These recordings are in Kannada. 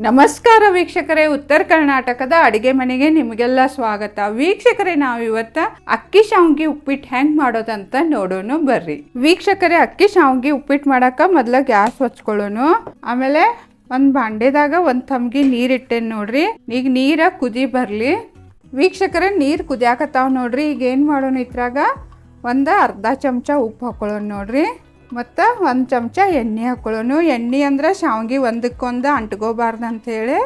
ನಮಸ್ಕಾರ ವೀಕ್ಷಕರೇ, ಉತ್ತರ ಕರ್ನಾಟಕದ ಅಡಿಗೆ ಮನೆಗೆ ನಿಮಗೆಲ್ಲ ಸ್ವಾಗತ. ವೀಕ್ಷಕರೇ ನಾವು ಇವತ್ತ ಅಕ್ಕಿ ಶಾವ್ಗಿ ಉಪ್ಪಿಟ್ಟು ಹೆಂಗ್ ಮಾಡೋದಂತ ನೋಡೋಣ ಬರ್ರಿ. ವೀಕ್ಷಕರೇ, ಅಕ್ಕಿ ಶಾವ್ಗಿ ಉಪ್ಪಿಟ್ಟು ಮಾಡಕ ಮೊದ್ಲ ಗ್ಯಾಸ್ ಹಚ್ಕೊಳ್ಳೋನು ಆಮೇಲೆ ಒಂದ್ ಬಾಂಡೆದಾಗ ಒಂದ್ ತಮ್ಗಿ ನೀರ್ ನೋಡ್ರಿ. ಈಗ ನೀರ ಕುದಿ ಬರ್ಲಿ. ವೀಕ್ಷಕರೇ, ನೀರ್ ಕುದಿಯಾಕತ್ತಾವ ನೋಡ್ರಿ. ಈಗ ಏನ್ ಮಾಡೋಣ ಇದ್ರಾಗ? ಒಂದು ಅರ್ಧ ಚಮಚ ಉಪ್ಪು ಹಾಕೊಳ್ಳೋಣ ನೋಡ್ರಿ. ಮತ್ತು ಒಂದು ಚಮಚ ಎಣ್ಣೆ ಹಾಕ್ಕೊಳ್ಳೋನು ಎಣ್ಣೆ ಅಂದ್ರೆ ಶಾವಿಗೆ ಒಂದಕ್ಕೊಂದು ಅಂಟ್ಕೋಬಾರ್ದು ಅಂಥೇಳಿ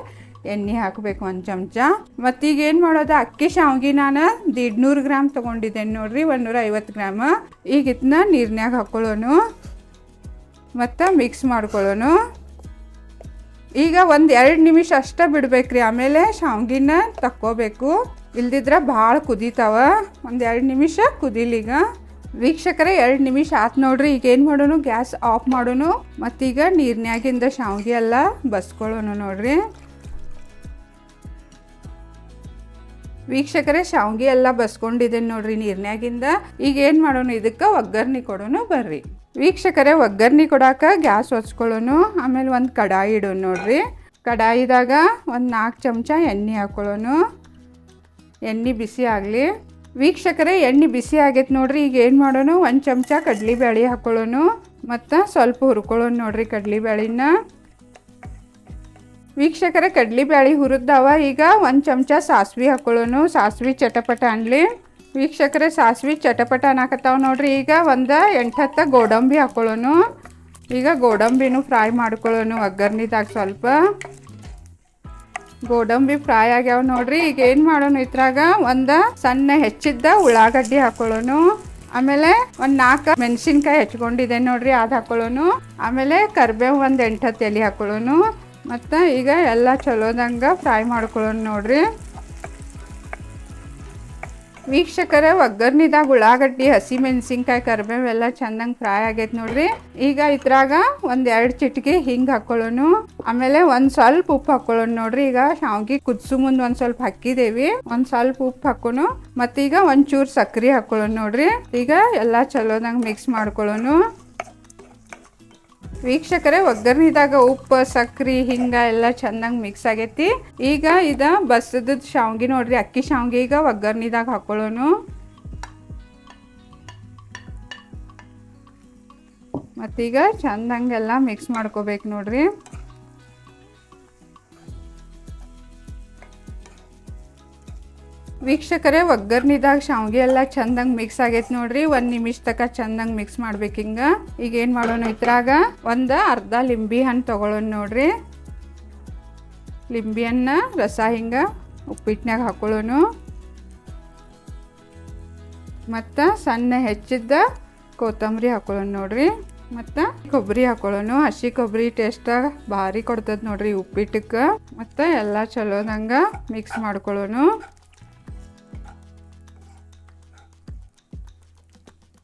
ಎಣ್ಣೆ ಹಾಕಬೇಕು ಒಂದು ಚಮಚ. ಮತ್ತೀಗ ಏನು ಮಾಡೋದು? ಅಕ್ಕಿ ಶಾವಿಗೆ ನಾನು ದಿಡ್ನೂರು ಗ್ರಾಮ್ ತೊಗೊಂಡಿದ್ದೇನೆ ನೋಡ್ರಿ ಒಂದೂರ ಐವತ್ತು ಗ್ರಾಮ್. ಈಗ ಇದನ್ನ ನೀರ್ನ್ಯಾಗ ಹಾಕ್ಕೊಳ್ಳೋನು ಮತ್ತು ಮಿಕ್ಸ್ ಮಾಡ್ಕೊಳ್ಳೋನು. ಈಗ ಒಂದು ಎರಡು ನಿಮಿಷ ಅಷ್ಟೇ ಬಿಡಬೇಕ್ರಿ, ಆಮೇಲೆ ಶಾವ್ಗಿನ ತಕ್ಕೋಬೇಕು. ಇಲ್ದಿದ್ರೆ ಭಾಳ ಕುದೀತಾವ. ಒಂದು ಎರಡು ನಿಮಿಷ ಕುದೀಲೀಗ ವೀಕ್ಷಕರೇ, ಎರಡು ನಿಮಿಷ ಆತ್ ನೋಡ್ರಿ. ಈಗ ಏನು ಮಾಡೋನು? ಗ್ಯಾಸ್ ಆಫ್ ಮಾಡೋನು. ಮತ್ತೀಗ ನೀರ್ನ್ಯಾಗಿಂದ ಶಾವಿಗೆ ಎಲ್ಲ ಬಸ್ಕೊಳ್ಳೋಣ ನೋಡ್ರಿ. ವೀಕ್ಷಕರೇ, ಶಾವಿಗೆ ಎಲ್ಲ ಬಸ್ಕೊಂಡಿದ್ದೇನೆ ನೋಡ್ರಿ ನೀರ್ನ್ಯಾಗಿಂದ ಈಗ ಏನು ಮಾಡೋಣ ಇದಕ್ಕೆ ಒಗ್ಗರ್ನಿ ಕೊಡೋನು ಬರ್ರಿ. ವೀಕ್ಷಕರೇ ಒಗ್ಗರ್ನಿ ಕೊಡಾಕ ಗ್ಯಾಸ್ ಹೊಚ್ಕೊಳ್ಳೋನು ಆಮೇಲೆ ಒಂದು ಕಡಾಯಿ ಇಡೋನು ನೋಡ್ರಿ. ಕಡಾಯಿದಾಗ ಒಂದು ನಾಲ್ಕು ಚಮಚ ಎಣ್ಣೆ ಹಾಕೊಳ್ಳೋನು. ಎಣ್ಣೆ ಬಿಸಿ ಆಗಲಿ. ವೀಕ್ಷಕರೇ, ಎಣ್ಣೆ ಬಿಸಿ ಆಗೈತೆ ನೋಡ್ರಿ. ಈಗ ಏನು ಮಾಡೋಣ ಒಂದು ಚಮಚ ಕಡ್ಲಿಬೇಳೆ ಹಾಕೊಳ್ಳೋನು. ಮತ್ತು ಸ್ವಲ್ಪ ಹುರ್ಕೊಳ್ಳೋನು ನೋಡ್ರಿ ಕಡ್ಲಿಬೇಳಿನ ವೀಕ್ಷಕರೇ ಬ್ಯಾಳಿ ಹುರಿದವ. ಈಗ ಒಂದು ಚಮಚ ಸಾಸ್ವೆ ಹಾಕೊಳ್ಳೋನು. ಸಾಸ್ವಿ ಚಟಪಟ ಅನ್ಲಿ. ವೀಕ್ಷಕರೇ, ಸಾಸ್ವಿ ಚಟಪಟ ಅನ್ನಕತ್ತಾವ ನೋಡ್ರಿ. ಈಗ ಒಂದು ಎಂಟತ್ತ ಗೋಡಂಬಿ ಹಾಕೊಳ್ಳೋನು. ಈಗ ಗೋಡಂಬಿನೂ ಫ್ರೈ ಮಾಡ್ಕೊಳ್ಳೋನು. ಒಗ್ಗರ್ನಿದಾಗ ಸ್ವಲ್ಪ. ಗೋಡಂಬಿ ಫ್ರೈ ಆಗ್ಯಾವ ನೋಡ್ರಿ. ಈಗ ಏನು ಮಾಡೋಣ ಇದ್ರಾಗ? ಒಂದು ಸಣ್ಣ ಹೆಚ್ಚಿದ್ದ ಉಳ್ಳಾಗಡ್ಡಿ ಹಾಕೊಳ್ಳೋನು. ಆಮೇಲೆ ಒಂದು ನಾಲ್ಕು ಮೆಣಸಿನ್ಕಾಯಿ ಹೆಚ್ಕೊಂಡಿದೆ ನೋಡ್ರಿ, ಅದು ಹಾಕೊಳ್ಳೋನು. ಆಮೇಲೆ ಕರ್ಬೇವು ಒಂದು ಎಂಟತ್ತು ಎಲೆ ಹಾಕೊಳ್ಳೋನು. ಮತ್ತು ಈಗ ಎಲ್ಲ ಚಲೋದಂಗೆ ಫ್ರೈ ಮಾಡ್ಕೊಳ್ಳೋಣ ನೋಡ್ರಿ. ವೀಕ್ಷಕರೇ ಒಗ್ಗರ್ನಿದಾಗ ಉಳ್ಳಾಗಡ್ಡಿ, ಹಸಿ ಮೆಣಸಿನ್ಕಾಯಿ ಚೆನ್ನಾಗಿ ಫ್ರೈ ಆಗೈತೆ ನೋಡ್ರಿ. ಈಗ ಇದ್ರಾಗ ಒಂದು ಎರಡು ಚಿಟಿಕೆ ಹಿಂಗೆ ಹಾಕೊಳ್ಳೋನು. ಆಮೇಲೆ ಒಂದು ಸ್ವಲ್ಪ ಉಪ್ಪು ಹಾಕೊಳ್ಳೋಣ ನೋಡ್ರಿ. ಈಗ ಶಾವ್ಗಿ ಕುದಿಸು ಮುಂದೆ ಒಂದು ಸ್ವಲ್ಪ ಹಾಕಿದೇವಿ. ಒಂದು ಸ್ವಲ್ಪ ಉಪ್ಪು ಹಾಕೋನು. ಮತ್ತೀಗ ಒಂಚೂರು ಸಕ್ಕರೆ ಹಾಕೊಳ್ಳೋಣ ನೋಡ್ರಿ. ಈಗ ಎಲ್ಲ ಚಲೋದಂಗೆ ಮಿಕ್ಸ್ ಮಾಡ್ಕೊಳ್ಳೋನು. ವೀಕ್ಷಕರೇ ಒಗ್ಗರಣಿದಾಗ ಉಪ್ಪು, ಸಕ್ರಿ, ಹಿಂಗ ಎಲ್ಲ ಚೆನ್ನಾಗಿ ಮಿಕ್ಸ್ ಆಗೈತಿ. ಈಗ ಇದ ಬಸದ ಶಾವ್ಗಿ ನೋಡ್ರಿ, ಅಕ್ಕಿ ಶಾವ್ಗಿ ಈಗ ಒಗ್ಗರಣಿದಾಗ ಹಾಕೊಳ್ಳೋನು. ಮತ್ತೀಗ ಚಂದಂಗೆಲ್ಲ ಮಿಕ್ಸ್ ಮಾಡ್ಕೋಬೇಕು ನೋಡ್ರಿ. ವೀಕ್ಷಕರೇ ಒಗ್ಗರ್ನಿದಾಗ ಶಾವ್ಗೆ ಎಲ್ಲ ಚಂದಂಗೆ ಮಿಕ್ಸ್ ಆಗೈತೆ ನೋಡ್ರಿ. ಒಂದು ನಿಮಿಷ ತಕ ಚಂದಂಗೆ ಮಿಕ್ಸ್ ಮಾಡ್ಬೇಕು ಹಿಂಗ. ಈಗ ಏನು ಮಾಡೋಣ ಇದ್ರಾಗ? ಒಂದು ಅರ್ಧ ಲಿಂಬಿ ಹಣ್ಣು ತೊಗೊಳೋಣ ನೋಡ್ರಿ. ಲಿಂಬಿ ಹಣ್ಣ, ರಸ ಹಿಂಗ ಉಪ್ಪಿಟ್ಟಿನಾಗ ಹಾಕೊಳ್ಳೋನು. ಮತ್ತು ಸಣ್ಣ ಹೆಚ್ಚಿದ್ದ ಕೊತ್ತಂಬರಿ ಹಾಕೊಳ್ಳೋಣ ನೋಡ್ರಿ. ಮತ್ತು ಕೊಬ್ಬರಿ ಹಾಕೊಳ್ಳೋನು. ಹಸಿ ಕೊಬ್ಬರಿ ಟೇಸ್ಟ್ ಭಾರಿ ಕೊಡ್ತದ ನೋಡ್ರಿ ಉಪ್ಪಿಟ್ಟಕ್ಕೆ ಮತ್ತು ಎಲ್ಲ ಚಲೋದಂಗ ಮಿಕ್ಸ್ ಮಾಡ್ಕೊಳ್ಳೋನು.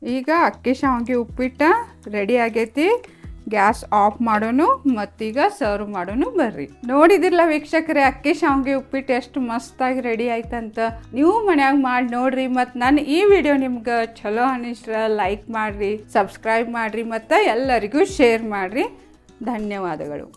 ಈಗ ಅಕ್ಕಿ ಶಾವಿಗೆ ಉಪ್ಪಿಟ್ಟು ರೆಡಿ ಆಗೈತಿ. ಗ್ಯಾಸ್ ಆಫ್ ಮಾಡೋನು, ಮತ್ತೀಗ ಸರ್ವ್ ಮಾಡೋನು ಬರ್ರಿ. ನೋಡಿದಿರಲ್ಲ ವೀಕ್ಷಕರೇ, ಅಕ್ಕಿ ಶಾವಿಗೆ ಉಪ್ಪಿಟ್ಟು ಎಷ್ಟು ಮಸ್ತಾಗಿ ರೆಡಿ ಆಯ್ತಂತ. ನೀವು ಮನ್ಯಾಗ ಮಾಡಿ ನೋಡ್ರಿ ಮತ್ತು ನನ್ನ ಈ ವಿಡಿಯೋ ನಿಮ್ಗೆ ಚಲೋ ಅನಿಸ್ರ ಲೈಕ್ ಮಾಡಿರಿ ಸಬ್ಸ್ಕ್ರೈಬ್ ಮಾಡಿರಿ, ಮತ್ತು ಎಲ್ಲರಿಗೂ ಶೇರ್ ಮಾಡಿರಿ. ಧನ್ಯವಾದಗಳು.